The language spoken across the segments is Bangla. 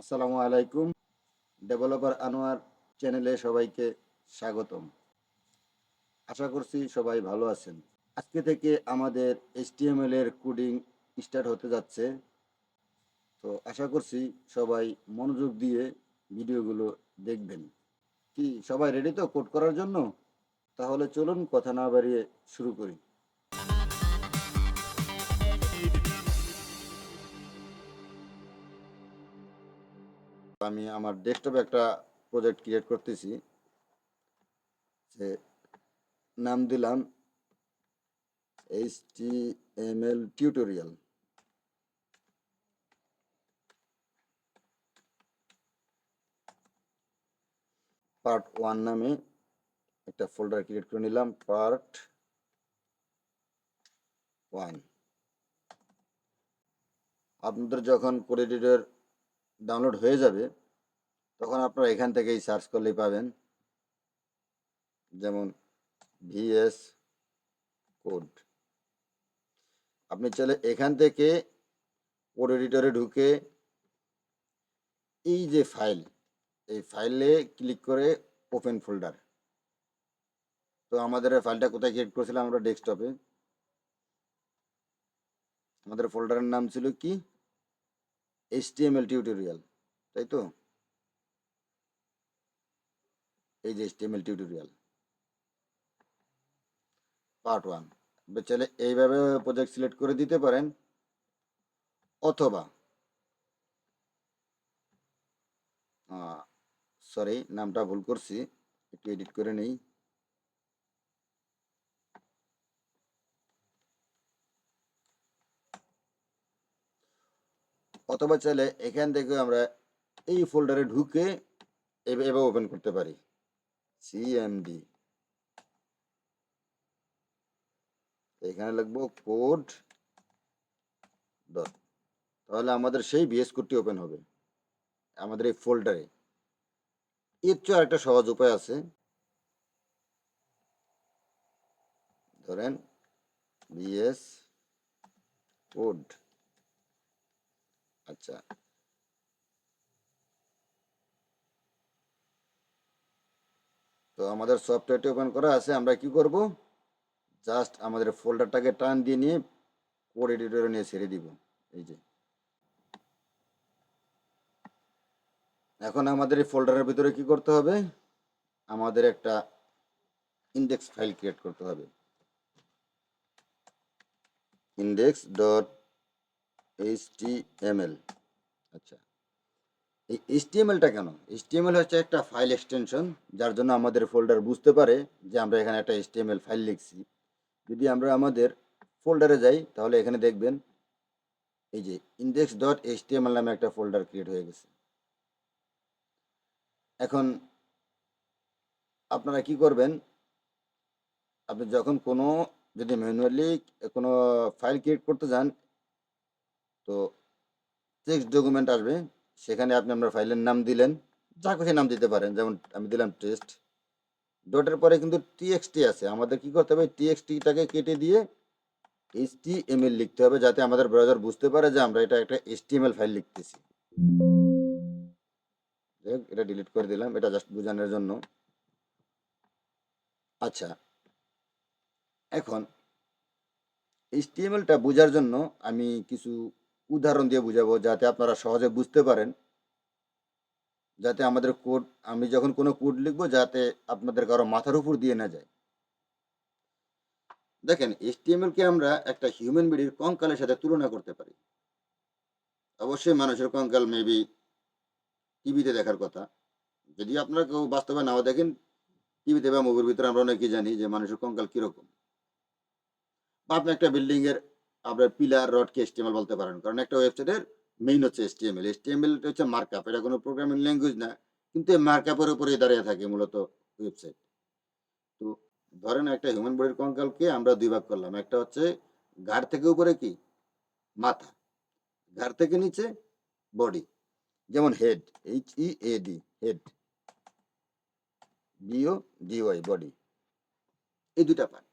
আসসালামু আলাইকুম। ডেভেলপার আনোয়ার চ্যানেলে সবাইকে স্বাগতম। আশা করছি সবাই ভালো আছেন। আজকে থেকে আমাদের এইচটিএমএল এর কোডিং স্টার্ট হতে যাচ্ছে। তো আশা করছি সবাই মনোযোগ দিয়ে ভিডিওগুলো দেখবেন। কি সবাই রেডি তো কোড করার জন্য? তাহলে চলুন কথা না বাড়িয়ে শুরু করি। আমি আমার ডেস্কটপে একটা প্রজেক্ট ক্রিয়েট করতেছি, যে নাম দিলাম H T M L tutorial part one নামে একটা ফোল্ডার ক্রিয়েট করে নিলাম পার্ট ওয়ান আপনাদের যখন কোড এডিটর ডাউনলোড হয়ে যাবে, তখন আপনারা এখান থেকেই সার্চ করলেই পাবেন। যেমন ভিএস কোড আপনি চাইলে এখান থেকে কোড এডিটরে ঢুকে এই যে ফাইল এই ফাইলে ক্লিক করে ওপেন ফোল্ডার তো আমাদের ফাইলটা কোথায় ক্রিয়েট করেছিলাম আমরা ডেস্কটপে আমাদের ফোল্ডারের নাম ছিল কি? এইচটিএমএল টিউটোরিয়াল তাই তো? এই যে এইচটিএমএল টিউটোরিয়াল পার্ট ওয়ান চাইলে এইভাবে প্রজেক্ট সিলেক্ট করে দিতে পারেন, অথবা সরি নামটা ভুল করছি, একটু এডিট করে নেই। অথবা চাইলে এখান থেকে আমরা এই ফোল্ডারে ঢুকে এভাবে ওপেন করতে পারি। সিএমডি এখানে লিখব কোড ডট তাহলে আমাদের সেই বিএস কোডটি ওপেন হবে, আমাদের এই ফোল্ডারে এর চেয়ে আরেকটা সহজ উপায় আছে। ধরেন বিএস কোড আচ্ছা। তো আমাদের সফটওয়্যারটি ওপেন করা আছে, আমরা কি করব? জাস্ট আমাদের ফোল্ডারটাকে টান দিয়ে নিয়ে কোড এডিটরে নিয়ে ছেড়ে দিব, এই যে। এখন আমাদের এই ফোল্ডারের ভিতরে কি করতে হবে? আমাদের একটা ইন্ডেক্স ফাইল ক্রিয়েট করতে হবে। ইন্ডেক্স ডট এইচটিএমএল আচ্ছা এই এইচটিএমএলটা কেন? এইচটিএমএল হচ্ছে একটা ফাইল এক্সটেনশন যার জন্য আমাদের ফোল্ডার বুঝতে পারে যে আমরা এখানে একটা এইচটিএমএল ফাইল লিখছি। যদি আমরা আমাদের ফোল্ডারে যাই, তাহলে এখানে দেখবেন এই যে ইন্ডেক্স ডট এইচটিএমএল নামে একটা ফোল্ডার ক্রিয়েট হয়ে গেছে। এখন আপনারা কি করবেন? আপনি যখন কোনো, যদি ম্যানুয়ালি কোনো ফাইল ক্রিয়েট করতে যান তো টেক্সট ডকুমেন্ট আসবে, সেখানে আপনি আপনার ফাইলের নাম দিলেন, যা খুশি নাম দিতে পারেন, যেমন আমি দিলাম টেস্ট ডটের পরে কিন্তু টিএক্সটি আছে, আমাদের কি করতে হবে টিএক্সটিটাকে কেটে দিয়ে এইচটিএমএল লিখতে হবে, যাতে আমাদের ব্রাউজার বুঝতে পারে যে আমরা এটা একটা এইচটিএমএল ফাইল লিখতেছি। এটা ডিলিট করে দিলাম, এটা জাস্ট বোঝানোর জন্য। আচ্ছা এখন এইচটিএমএলটা বোঝার জন্য আমি কিছু উদাহরণ দিয়ে বুঝাবো যাতে আপনারা সহজে বুঝতে পারেন। যাতে আমাদের কোড, আমি যখন কোনো কোড লিখব যাতে আপনাদের কারও মাথার উপর দিয়ে না যায়। দেখেন কে আমরা একটা হিউম্যান বিডির কঙ্কালের সাথে তুলনা করতে পারি। অবশ্যই মানুষের কঙ্কাল মেবি টিভিতে দেখার কথা। যদি আপনারা কেউ বাস্তবে নাও দেখেন, টিভিতে বা মুভির ভিতরে আমরা অনেকেই জানি যে মানুষের কঙ্কাল কীরকম। বা আপনি একটা বিল্ডিং এর আপনার পিলার, রডকে এসটিএমএল বলতে পারেন। কারণ একটা ওয়েবসাইটের মেইন হচ্ছে এসটিএমএল এসটিএমএল হচ্ছে মার্কআপ এটা কোনো প্রোগ্রামিং ল্যাঙ্গুয়েজ না, কিন্তু এই মার্কআপের উপরে দাঁড়িয়ে থাকে মূলত ওয়েবসাইট তো ধরেন একটা হিউম্যান বডির কঙ্কালকে আমরা দুই ভাগ করলাম। একটা হচ্ছে ঘাড় থেকে উপরে কি? মাথা। ঘাড় থেকে নিচে বডি যেমন head H E A D head B O D Y body এই দুটা পার্ট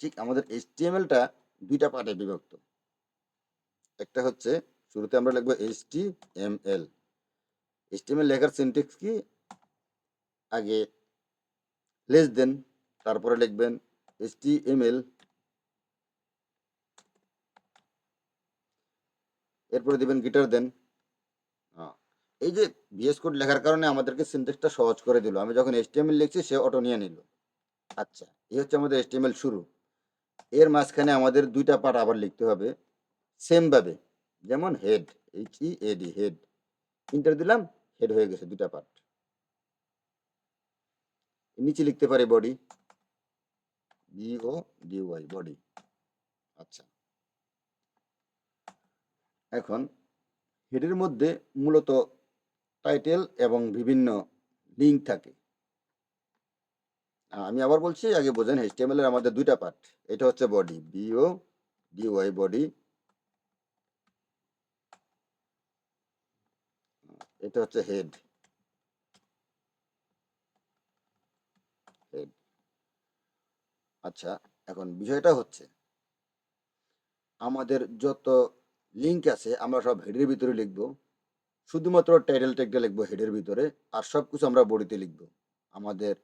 ঠিক আমাদের এইচটিএমএলটা দুইটা পার্টে বিভক্ত। একটা হচ্ছে শুরুতে আমরা লিখব H T M L H T M L লেখার সিনটেক্স কি? আগে লেস দেন তারপরে লিখবেন এইচ টি এম এল এরপরে দিবেন গিটার দেন এই যে ভিএস কোড লেখার কারণে আমাদেরকে সিনটেক্সটা সহজ করে দিল। আমি যখন এইচটিএমএল লিখছি, সে অটো নিয়ে নিল। আচ্ছা এই হচ্ছে আমাদের এইচটিএমএল শুরু। এর মাঝখানে আমাদের দুইটা পার্ট আবার লিখতে হবে। সেম ভাবে, যেমন head H E A D head enter দিলাম হেড হয়ে গেছে দুটা পার্ট নিচে লিখতে পারি body B O D Y body আচ্ছা। এখন হেডের মধ্যে মূলত টাইটেল এবং বিভিন্ন লিঙ্ক থাকে। আমি আবার বলছি, আগে বোঝেন HTML এর আমাদের দুইটা পার্ট এটা হচ্ছে বডি বিও ডিওয়াই বডি এটা হচ্ছে হেড হেড আচ্ছা এখন বিষয়টা হচ্ছে, আমাদের যত লিঙ্ক আছে, আমরা সব হেডের ভিতরে লিখব। শুধুমাত্র টাইটেল ট্যাগটা লিখব হেডের ভিতরে, আর সব কিছু আমরা বডিতে লিখব। আমাদের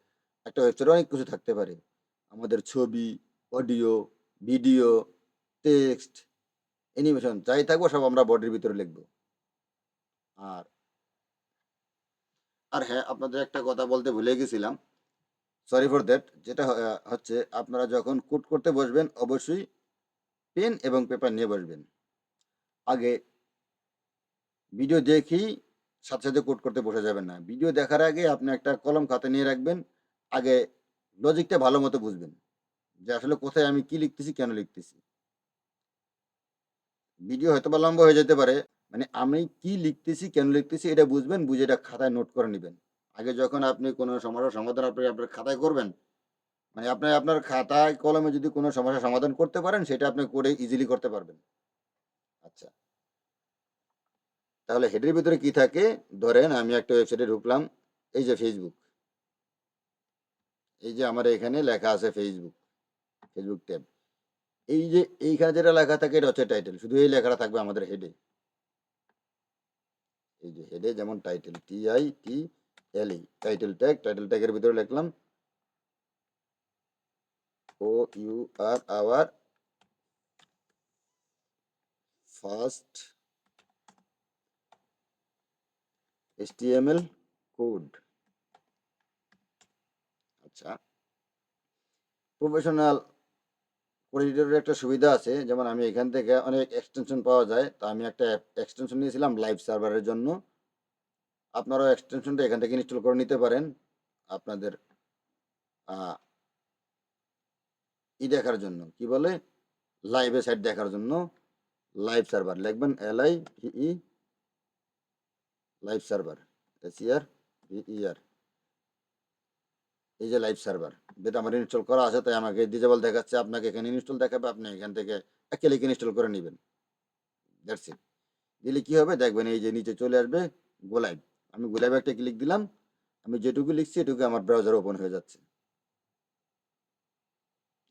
একটা ওয়েবসাইটে অনেক কিছু থাকতে পারে। আমাদের ছবি অডিও ভিডিও টেক্সট অ্যানিমেশন যাই থাকব সব আমরা বডির ভিতরে লিখব। আর আর হ্যাঁ আপনাদের একটা কথা বলতে ভুলে গেছিলাম। সরি ফর দ্যাট যেটা হচ্ছে আপনারা যখন কোড করতে বসবেন, অবশ্যই পেন এবং পেপার নিয়ে বসবেন। আগে ভিডিও দেখেই সাথে সাথে কোড করতে বসে যাবেন না। ভিডিও দেখার আগে আপনি একটা কলম খাতা নিয়ে রাখবেন আগে লজিকটা ভালো মতো বুঝবেন যে আসলে কোথায় আমি কি লিখতেছি, কেন লিখতেছি। ভিডিও হয়তো বা লম্বা হয়ে যেতে পারে মানে আমি কি লিখতেছি, কেন লিখতেছি এটা বুঝবেন, বুঝে এটা খাতায় নোট করে নেবেন। আগে যখন আপনি কোনো সমস্যার সমাধান আপনি আপনার খাতায় করবেন মানে আপনি আপনার খাতায় কলমে যদি কোনো সমস্যার সমাধান করতে পারেন, সেটা আপনি করে ইজিলি করতে পারবেন। আচ্ছা। তাহলে হেডের ভিতরে কি থাকে? ধরেন আমি একটা ওয়েবসাইটে ঢুকলাম, এই যে ফেসবুক এই যে আমার এখানে লেখা আছে ফেসবুক ফেসবুক ট্যাব এই যে এইখানে যেটা লেখা থাকে এটা হচ্ছে টাইটেল শুধু এই লেখাটা থাকবে আমাদের হেডে এই যে হেডে যেমন title T I T L E title tag title ট্যাগের ভিতরে লিখলাম O U R our first HTML code আচ্ছা। প্রফেশনাল কোডিটরের একটা সুবিধা আছে, যেমন আমি এখান থেকে অনেক এক্সটেনশন পাওয়া যায়, তো আমি একটা এক্সটেনশন নিয়েছিলাম লাইভ সার্ভারের জন্য। আপনারাও এক্সটেনশনটা এখান থেকে ইনস্টল করে নিতে পারেন, আপনাদের ই দেখার জন্য। কি বলে? লাইভে সাইট দেখার জন্য। লাইভ সার্ভার লিখবেন L I E live server S R E E R এই যে লাইভ সার্ভার যেটা আমার ইনস্টল করা আছে, তাই আমাকে ডিজেবল দেখাচ্ছে, আপনাকে এখানে ইনস্টল দেখাবে, আপনি এখান থেকে এক ক্লিক ইনস্টল করে নেবেন। ইট দিলে কি হবে? দেখবেন এই যে নিচে চলে আসবে গোলাইভ আমি গোলাইভে একটা ক্লিক দিলাম, আমি যেটুকু লিখছি, এটুকু আমার ব্রাউজার ওপেন হয়ে যাচ্ছে।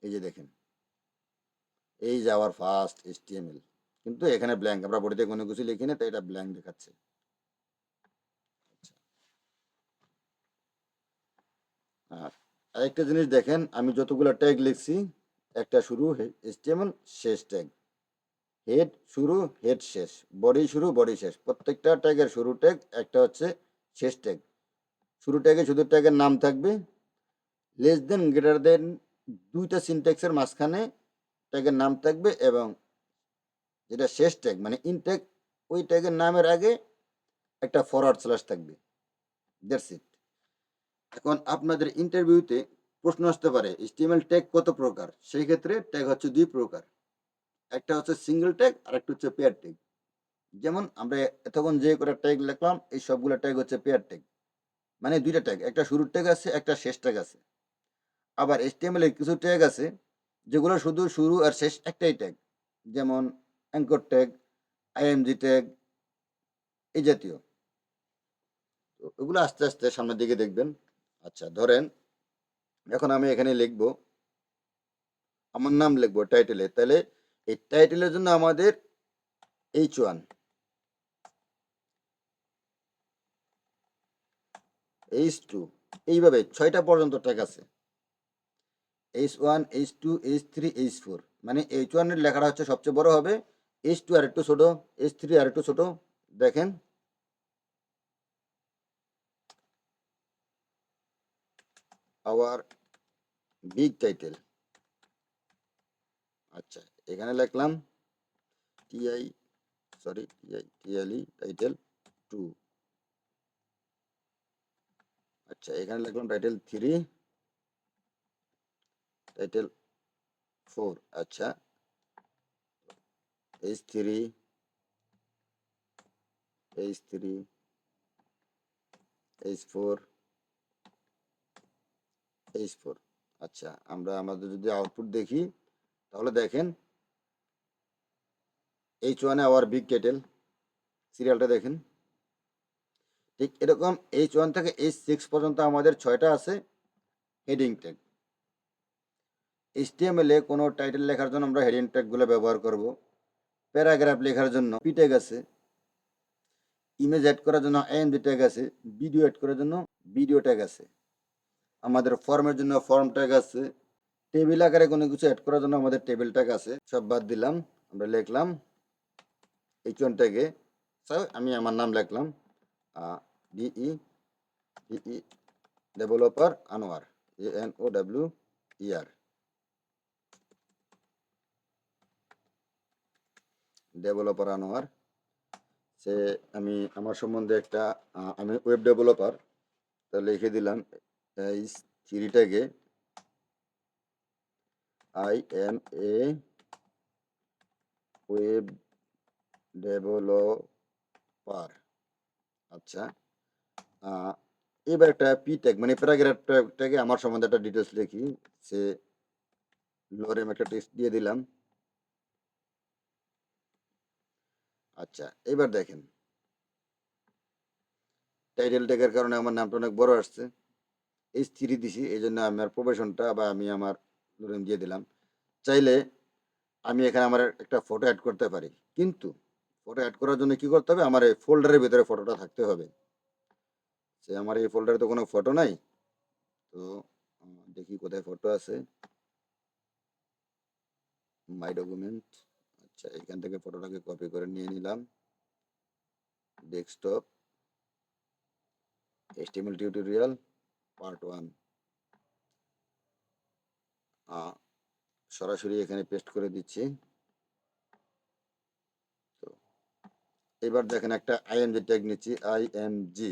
এই যে দেখেন। এই যে আওয়ার ফার্স্ট এইচটিএমএল কিন্তু এখানে ব্ল্যাঙ্ক আমরা বডিতে কোনো কিছু লিখি না, তাই এটা ব্ল্যাঙ্ক দেখাচ্ছে। আরেকটা জিনিস দেখেন, আমি যতগুলো ট্যাগ লিখছি, একটা শুরু এইচটিএমএল শেষ ট্যাগ হেড শুরু হেড শেষ। বডি শুরু বডি শেষ। প্রত্যেকটা ট্যাগের শুরু ট্যাগ একটা হচ্ছে শেষ ট্যাগ শুরু ট্যাগে শুধু ট্যাগের নাম থাকবে। লেস দেন গ্রেটার দেন দুইটা সিনট্যাক্সের মাঝখানে ট্যাগের নাম থাকবে এবং যেটা শেষ ট্যাগ মানে ইন ট্যাগ ওই ট্যাগের নামের আগে একটা ফরওয়ার্ড স্ল্যাশ থাকবে। দ্যাটস এখন আপনাদের ইন্টারভিউতে প্রশ্ন আসতে পারে HTML ট্যাগ কত প্রকার? সেই ক্ষেত্রে ট্যাগ হচ্ছে দুই প্রকার। একটা হচ্ছে সিঙ্গেল ট্যাগ আর একটা হচ্ছে পেয়ার ট্যাগ যেমন আমরা এতক্ষণ যে করে ট্যাগ লিখলাম, এই সবগুলো ট্যাগ হচ্ছে পেয়ার ট্যাগ মানে দুইটা ট্যাগ একটা শুরুর ট্যাগ আছে, একটা শেষ ট্যাগ আছে। আবার HTML এর কিছু ট্যাগ আছে, যেগুলো শুধু শুরু আর শেষ একটাই ট্যাগ যেমন অ্যাঙ্কর ট্যাগ আইএমজি ট্যাগ এই জাতীয়। তো এগুলো আস্তে আস্তে সামনের দিকে দেখবেন। আচ্ছা ধরেন এখন আমি এখানে লিখব, আমার নাম লিখব টাইটেলে তাহলে এই টাইটেলের জন্য আমাদের এইচ ওয়ান এইচ টু এইভাবে ছয়টা পর্যন্ত ট্যাগ আছে। H one H two H three H four মানে এইচ ওয়ানের লেখাটা হচ্ছে সবচেয়ে বড় হবে এইচ টু আর একটু ছোটো এইচ থ্রি আর একটু ছোটো, দেখেন। আওয়ার বিগ টাইটেল আচ্ছা এখানে লিখলাম T I sorry T I T L E title two আচ্ছা এখানে লিখলাম টাইটেল থ্রি টাইটেল ফোর আচ্ছা H three H three H four H four আচ্ছা আমরা আমাদের যদি আউটপুট দেখি, তাহলে দেখেন এইচ ওয়ানে আওয়ার বিগ টাইটেল সিরিয়ালটা দেখেন। ঠিক এরকম এইচ ওয়ান থেকে এইচ সিক্স পর্যন্ত আমাদের ছয়টা আছে হেডিং ট্যাগ এ কোনো টাইটেল লেখার জন্য আমরা হেডিং ট্যাগগুলো ব্যবহার করব। প্যারাগ্রাফ লেখার জন্য পি ট্যাগ আছে। ইমেজ অ্যাড করার জন্য এমজি ট্যাগ আছে। ভিডিও অ্যাড করার জন্য ভিডিও ট্যাগ আছে। আমাদের ফর্মের জন্য ফর্ম ট্যাগ আছে। টেবিল আকারে কোনো কিছু অ্যাড করার জন্য আমাদের টেবিল ট্যাগ আছে। সব বাদ দিলাম, আমরা লিখলাম এইচ ওয়ান ট্যাগে আমি আমার নাম লিখলাম D E D E developer Anwar A N O W E R developer Anwar সে আমি, আমার সম্বন্ধে একটা আমি ওয়েব ডেভেলপার তা লিখে দিলাম এই থ্রিটাকে I am a web developer. আচ্ছা এবার একটা পি ট্যাগ মানে প্যারাগ্রাফ ট্যাগে আমার সম্বন্ধে একটা ডিটেলস লিখি। সে লোরেম একটা টেক্সট দিয়ে দিলাম। আচ্ছা এবার দেখেন। টাইটেল ট্যাগের কারণে আমার নামটা অনেক বড় আসছে। এই স্থিরি দিছি এই জন্য আমার প্রফেশনটা বা আমি আমার লোরেম দিয়ে দিলাম। চাইলে আমি এখানে আমার একটা ফটো অ্যাড করতে পারি। কিন্তু ফটো অ্যাড করার জন্য কি করতে হবে? আমার এই ফোল্ডারের ভিতরে ফটোটা থাকতে হবে। সে আমার এই ফোল্ডারে তো কোনো ফটো নাই। তো দেখি কোথায় ফটো আছে। মাই ডকুমেন্ট আচ্ছা এখান থেকে ফটোটাকে কপি করে নিয়ে নিলাম। Desktop HTML tutorial part one সরাসরি এখানে পেস্ট করে দিচ্ছি। তো, এবার দেখেন একটা আইএমজি ট্যাগ নিচ্ছি আইএমজি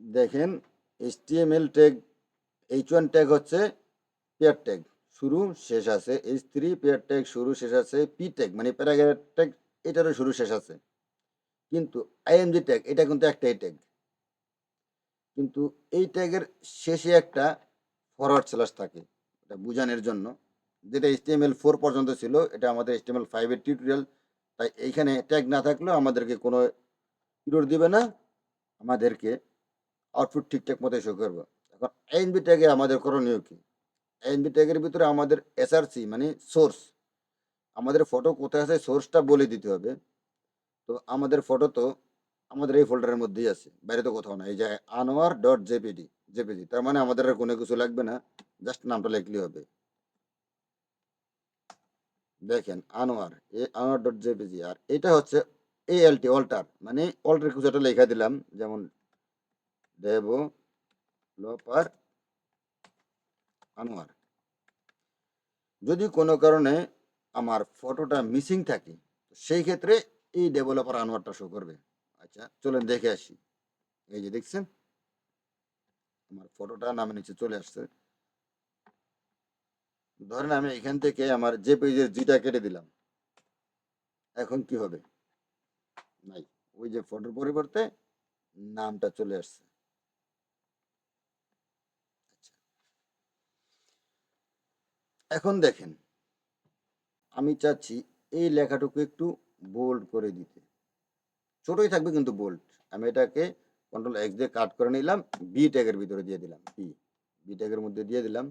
দেখেন HTML tag H one tag হচ্ছে পেয়ার ট্যাগ শুরু, শেষ আছে। এইচ থ্রি পেয়ার ট্যাগ শুরু, শেষ আছে পি ট্যাগ মানে প্যারাগ্রাফ ট্যাগ এটারও শুরু, শেষ আছে। কিন্তু আইএমজি ট্যাগ এটা কিন্তু একটাই ট্যাগ কিন্তু এই ট্যাগের শেষে একটা ফরওয়ার্ড স্ল্যাশ থাকে, এটা বোঝানোর জন্য। যেটা এইচটিএমএল ফোর পর্যন্ত ছিল, এটা আমাদের এইচটিএমএল ফাইভের টিউটোরিয়াল তাই এইখানে ট্যাগ না থাকলেও আমাদেরকে কোনো ইরোর দিবে না, আমাদেরকে আউটপুট ঠিকঠাক মতো শো করব। এখন আইএনবি ট্যাগে আমাদের করণীয় কি? আইএনবি ট্যাগের ভিতরে আমাদের এসআরসি মানে সোর্স আমাদের ফটো কোথায় আছে সোর্সটা বলে দিতে হবে। তো আমাদের ফটো তো আমাদের এই ফোল্ডারের মধ্যেই আছে, বাইরে তো কোথাও না এই যে আনোয়ার ডট জেপিডি জেপিজি তার মানে আমাদের আর কোনো কিছু লাগবে না জাস্ট নামটা লিখলেই হবে। দেখেন আনোয়ার এ আনোয়ার ডট জেপিজি আর এটা হচ্ছে এ এএলটি অল্টার মানে অল্টার কিছু একটা লেখা দিলাম, যেমন ডেভেলপার আনোয়ার যদি কোনো কারণে আমার ফটোটা মিসিং থাকে, সেই ক্ষেত্রে এই ডেভেলপার আনোয়ারটা শো করবে। আচ্ছা চলেন দেখে আসি। এই যে দেখছেন? আমার ফটোটা নামে নিচে চলে আসছে। ধরেন আমি এখান থেকে আমার যে পেজের জিটা কেটে দিলাম। এখন কি হবে? নাই, ওই যে ফটোর পরিবর্তে নামটা চলে আসছে। আচ্ছা। এখন দেখেন, আমি চাচ্ছি এই লেখাটুকু একটু বোল্ড করে দিতে। ছোটই থাকবে কিন্তু বোল্ড আমি এটাকে কন্ট্রোল এক্স দিয়ে কাট করে নিলাম বি ট্যাগের ভিতরে দিয়ে দিলাম বি বি ট্যাগের মধ্যে দিয়ে দিলাম।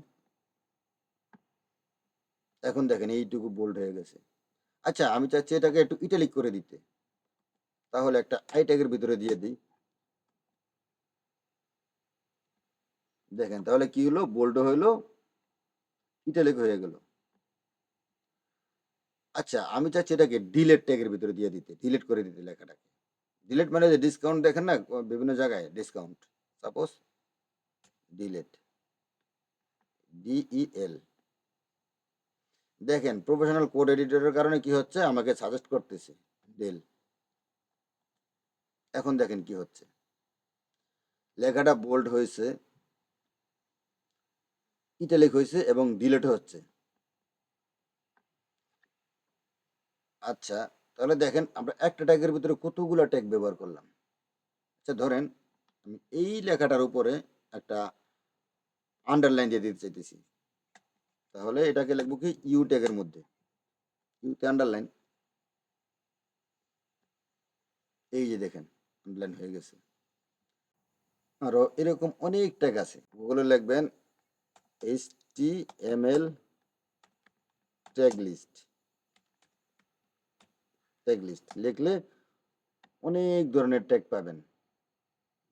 এখন দেখেন এইটুকু বোল্ড হয়ে গেছে। আচ্ছা আমি চাচ্ছি এটাকে একটু ইটালিক করে দিতে। তাহলে একটা আই ট্যাগের ভিতরে দিয়ে দিই। দেখেন, তাহলে কি হলো? বোল্ড হইল ইটালিক হয়ে গেল। আচ্ছা আমি চাচ্ছি এটাকে ডিলেট ট্যাগের ভিতরে দিয়ে দিতে ডিলেট করে দিতে লেখাটাকে। ডিলেট মানে যে ডিসকাউন্ট দেখেন না বিভিন্ন জায়গায় ডিসকাউন্ট সাপোজ ডিলেট ডিইএল দেখেন প্রফেশনাল কোড এডিটরের কারণে কি হচ্ছে? আমাকে সাজেস্ট করতেছে ডেল এখন দেখেন কি হচ্ছে। লেখাটা বোল্ড হয়েছে ইটালিক হয়েছে এবং ডিলেট হচ্ছে। আচ্ছা তাহলে দেখেন আমরা একটা ট্যাগের ভিতরে কতগুলো ট্যাগ ব্যবহার করলাম। আচ্ছা ধরেন আমি এই লেখাটার উপরে একটা আন্ডারলাইন দিয়ে দিতে চাইতেছি। তাহলে এটাকে লিখব কি ইউ ট্যাগের মধ্যে। ইউতে আন্ডারলাইন এই যে দেখেন আন্ডারলাইন হয়ে গেছে। আরও এরকম অনেক ট্যাগ আছে। গুগলে লিখবেন H T M L tag list tag list লিখলে অনেক ধরনের ট্যাগ পাবেন।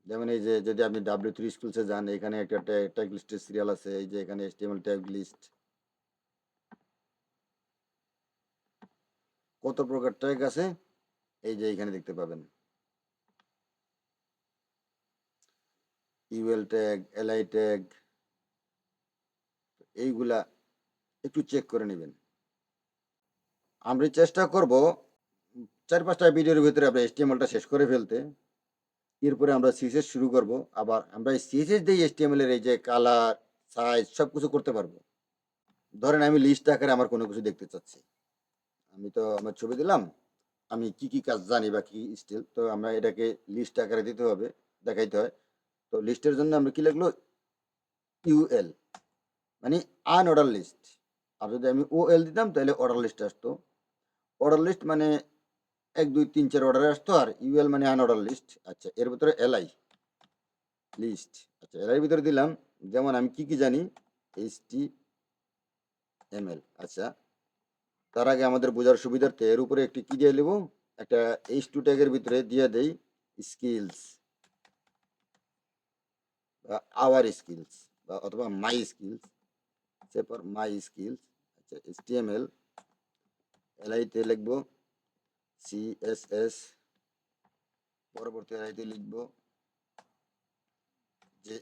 যেমন এই যে, যদি আপনি ডাব্লিউ থ্রি স্কুলসে যান, এখানে একটা ট্যাগ লিস্টের সিরিয়াল আছে, এই যে এখানে এসটিএমএল ট্যাগ লিস্ট কত প্রকার ট্যাগ আছে, এই যে এখানে দেখতে পাবেন। ইউএল ট্যাগ এলআই ট্যাগ এইগুলা একটু চেক করে নেবেন। আমরা চেষ্টা করব চার পাঁচটা ভিডিওর ভিতরে আমরা এসটিএমএলটা শেষ করে ফেলতে, এরপরে আমরা সিএসএস শুরু করব, আবার আমরা এই সিএসএস দিয়ে এসটিএমএল এর এই যে কালার সাইজ সব কিছু করতে পারব। ধরেন আমি লিস্ট আকারে আমার কোনো কিছু দেখতে চাচ্ছি। আমি তো আমার ছবি দিলাম, আমি কি কি কাজ জানি বা কি স্টিল তো আমরা এটাকে লিস্ট আকারে দিতে হবে, দেখাইতে হয়। তো লিস্টের জন্য আমরা কি লিখলো? ইউএল মানে আন অর্ডার লিস্ট আর যদি আমি ও এল দিতাম, তাহলে অর্ডার লিস্ট আসতো। অর্ডার লিস্ট মানে এক, দুই, তিন, চার অর্ডারে আসতো আর ইউএল মানে আন অর্ডার লিস্ট আচ্ছা এর ভিতরে এলআই লিস্ট আচ্ছা এলআই ভিতরে দিলাম, যেমন আমি কি কি জানি এইচ টি এম এল আচ্ছা তার আগে আমাদের বোঝার সুবিধার্থে এর উপরে একটি কি দিয়ে নেব একটা এইচ টু ট্যাগের ভিতরে দিয়ে দেই স্কিলস বা আওয়ার স্কিলস বা অথবা মাই স্কিলস সেপর মাই স্কিলস আচ্ছা এস টি এম এল এলআইতে লিখব সিএসএস পরবর্তী এলআইতে লিখব এ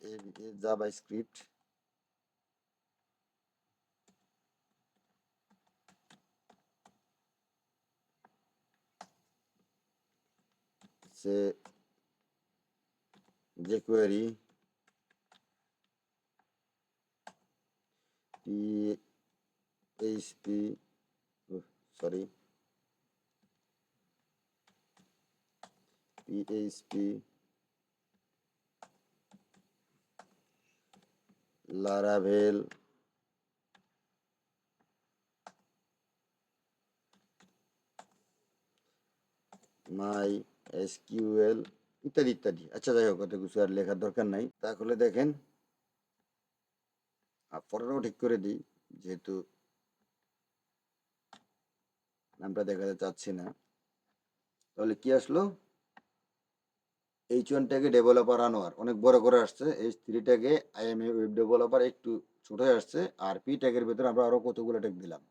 জাভা স্ক্রিপ্ট সে jQuery PHP oh, sorry PHP Laravel. MySQL ইত্যাদি ইত্যাদি। আচ্ছা যাই হোক কিছু আর লেখার দরকার নাই। তাহলে দেখেন ফটোটাও ঠিক করে দিই, যেহেতু নামটা দেখাতে চাচ্ছি না। তাহলে কি আসলো? এইচ ওয়ান ডেভেলপার আনোয়ার অনেক বড় করে আসছে। এইচ থ্রি ট্যাগে আইএমএ ওয়েব ডেভেলপার একটু ছোট হয়ে আসছে। আর পি ট্যাগের ভিতরে আমরা আরও কতগুলো ট্যাগ দিলাম।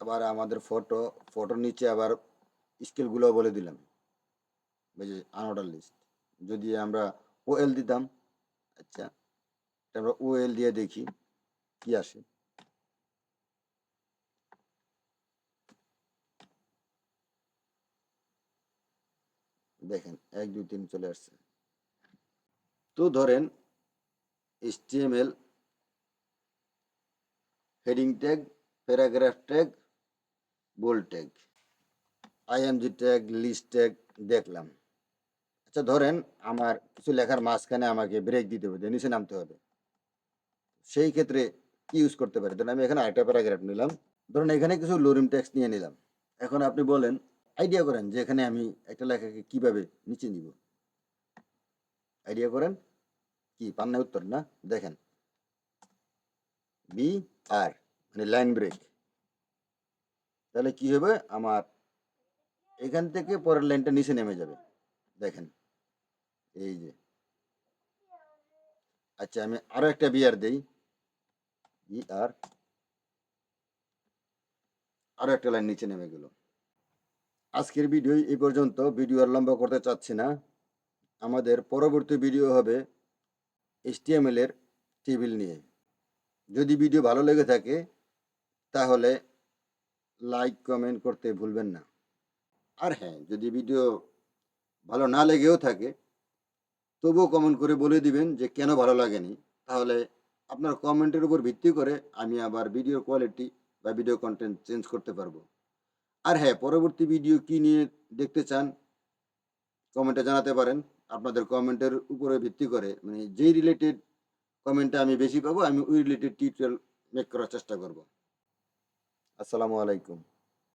আবার আমাদের ফটো ফটোর নিচে আবার স্কেলগুলো বলে দিলাম। যে আনঅর্ডার লিস্ট যদি আমরা ও এল দিতাম আচ্ছা আমরা ও এল দিয়ে দেখি, কি আসে? দেখেন, এক, দুই, তিন চলে আসছে। তো ধরেন HTML heading tag paragraph tag bold tag IMG tag list tag দেখলাম। আচ্ছা ধরেন আমার কিছু লেখার মাঝখানে আমাকে ব্রেক দিতে হবে নিচে নামতে হবে। সেই ক্ষেত্রে কি ইউজ করতে পারি? ধরেন আমি এখানে আরেকটা প্যারাগ্রাফ নিলাম। ধরুন এখানে কিছু লোরিম ট্যাক্স নিয়ে নিলাম। এখন আপনি বলেন আইডিয়া করেন যে এখানে আমি একটা লেখাকে কীভাবে নিচে নিব। আইডিয়া করেন? কি পান না উত্তর না? দেখেন। বি আর মানে লাইন ব্রেক তাহলে কি হবে? আমার এখান থেকে পরের লাইনটা নিচে নেমে যাবে। দেখেন। এই যে। আচ্ছা আমি আরও একটা বিয়ার দেই। ই আর আরও একটা লাইন নিচে নেমে গেল। আজকের ভিডিও এই পর্যন্ত। ভিডিও আর লম্বা করতে চাচ্ছি না। আমাদের পরবর্তী ভিডিও হবে এর টেবিল নিয়ে। যদি ভিডিও ভালো লেগে থাকে, তাহলে লাইক, কমেন্ট করতে ভুলবেন না। আর হ্যাঁ যদি ভিডিও ভালো না লেগেও থাকে, তবুও কমেন্ট করে বলে দিবেন যে কেন ভালো লাগেনি। তাহলে আপনার কমেন্টের উপর ভিত্তি করে আমি আবার ভিডিও কোয়ালিটি বা ভিডিও কন্টেন্ট চেঞ্জ করতে পারব। আর হ্যাঁ পরবর্তী ভিডিও কি নিয়ে দেখতে চান কমেন্টে জানাতে পারেন। আপনাদের কমেন্টের উপরে ভিত্তি করে মানে যেই রিলেটেড কমেন্টটা আমি বেশি পাবো, আমি ওই রিলেটেড টিউটোরিয়াল মেক করার চেষ্টা করব। আসসালামু আলাইকুম।